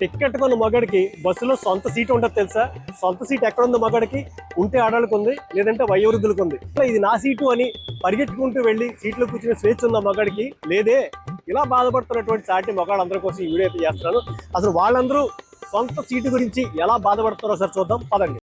Ticket కొన్న మగాడికి బస్సులో సొంత సీట్ ఉండదు తెలుసా? సొంత సీట్ ఎక్కడ ఉందో మగాడికి ఉంటే ఆడవాళ్ళకి ఉంది లేదంటే వయోవృద్ధులకు ఉంది. ఇది నా సీటు అని పరిగెట్టుకుంటూ వెళ్ళి సీట్లో కూర్చుని స్వేచ్ఛ ఉన్న మగాడికి లేదే. ఇలా బాధపడుతున్నటువంటి సాటి మగాళ్ళందరి కోసం ఈ వీడియో అయితే చేస్తున్నాను. అసలు వాళ్ళందరూ సొంత సీటు గురించి ఎలా బాధపడుతున్నారో సార్ చూద్దాం. పదండి.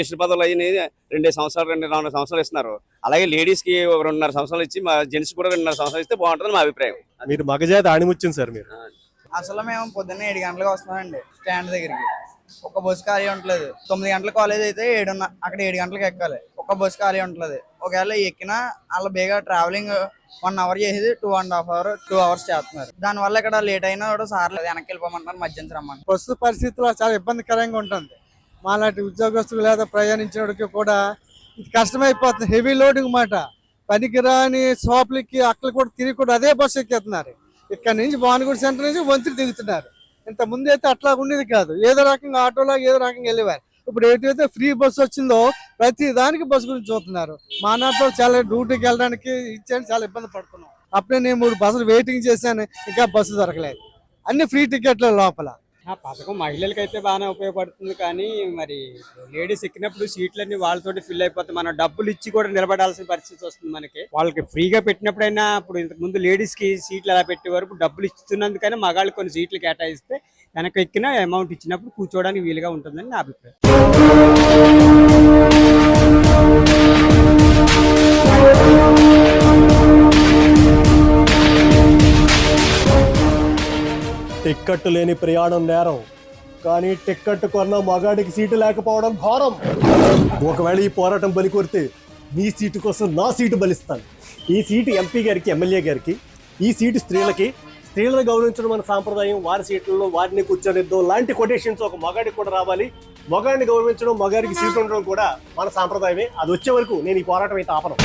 అధ్యక్షుల పదవులు అయ్యి రెండు సంవత్సరాలు రెండు నాలుగు సంవత్సరాలు ఇస్తున్నారు. అలాగే లేడీస్కి ఒక రెండున్నర సంవత్సరాలు ఇచ్చి మా జెంట్స్ కూడా రెండున్నర సంవత్సరాలు ఇస్తే బాగుంటుంది మా అభిప్రాయం. మీరు మగజాతి ఆణిముచ్చింది సార్ మీరు. అసలు మేము పొద్దున్న ఏడు గంటలకు వస్తున్నామండి స్టాండ్ దగ్గరికి. ఒక బస్సు ఖాళీ ఉండలేదు తొమ్మిది గంటల కాలేజ్ అయితే ఏడున్న అక్కడ ఏడు గంటలకు ఎక్కాలి. ఒక బస్సు ఖాళీ ఉండలేదు ఒకవేళ ఎక్కినా వాళ్ళ బేగా ట్రావెలింగ్ వన్ అవర్ చేసేది two and half hour two hours చేస్తున్నారు. దానివల్ల ఇక్కడ లేట్ అయినా కూడా సార్ లేదు వెనక్కి వెళ్ళిపోమంటారు మధ్యాహ్నం రమ్మని ప్రస్తుత పరిస్థితుల్లో చాలా ఇబ్బందికరంగా ఉంటుంది. మాలాంటి ఉద్యోగస్తులు లేదా ప్రయాణించినోడికి కూడా ఇది కష్టమైపోతుంది. హెవీ లోడింగ్ మాట. పనికిరాని షాపులకి అక్కలు కూడా తిరిగి కూడా అదే బస్సు ఎక్కేస్తున్నారు. ఇక్కడ నుంచి భానుగుడి సెంటర్ నుంచి వంతులు దిగుతున్నారు. ఇంత ముందు అయితే అట్లా ఉండేది కాదు. ఏదో రకంగా ఆటోలా ఏదో రకంగా వెళ్ళేవారు. ఇప్పుడు ఏదైతే ఫ్రీ బస్సు వచ్చిందో ప్రతి దానికి బస్సు గురించి చూస్తున్నారు. మా నాటలో చాలా డ్యూటీకి వెళ్ళడానికి ఇచ్చాను చాలా ఇబ్బంది పడుతున్నాం. అప్పుడే నేను మూడు బస్సులు వెయిటింగ్ చేశాను ఇంకా బస్సు దొరకలేదు. అన్ని ఫ్రీ టికెట్ల లోపల. ఆ పథకం మహిళలకి అయితే బాగానే ఉపయోగపడుతుంది కానీ మరి లేడీస్ ఎక్కినప్పుడు సీట్లన్నీ వాళ్ళతోటి ఫిల్ అయిపోతాయి మనం డబ్బులు ఇచ్చి కూడా నిలబడాల్సిన పరిస్థితి వస్తుంది మనకి. వాళ్ళకి ఫ్రీగా పెట్టినప్పుడైనా ఇప్పుడు ఇంతకు ముందు లేడీస్కి సీట్లు ఎలా పెట్టేవారు ఇప్పుడు డబ్బులు ఇస్తున్నందుకనే మగాళ్ళు కొన్ని సీట్లు కేటాయిస్తే వెనక ఎక్కిన అమౌంట్ ఇచ్చినప్పుడు కూర్చోవడానికి వీలుగా ఉంటుందని నా అభిప్రాయం. టిక్కెట్ లేని ప్రయాణం నేరం. కానీ టిక్కెట్ కొన్న మగాడికి సీటు లేకపోవడం ఘోరం ఒకవేళ ఈ పోరాటం బలి కొడితే మీ సీటు కోసం నా సీటు బలిస్తాను. ఈ సీటు ఎంపీ గారికి ఎమ్మెల్యే గారికి ఈ సీటు స్త్రీలకి స్త్రీలను గౌరవించడం మన సాంప్రదాయం. వారి సీట్లలో వారిని కూర్చొనిద్దాం. లాంటి కొటేషన్స్ ఒక మగాడికి కూడా రావాలి. మగాడిని గౌరవించడం మగాడికి సీటు ఉండడం కూడా మన సాంప్రదాయమే. అది వచ్చే వరకు నేను ఈ పోరాటం అయితే ఆపను.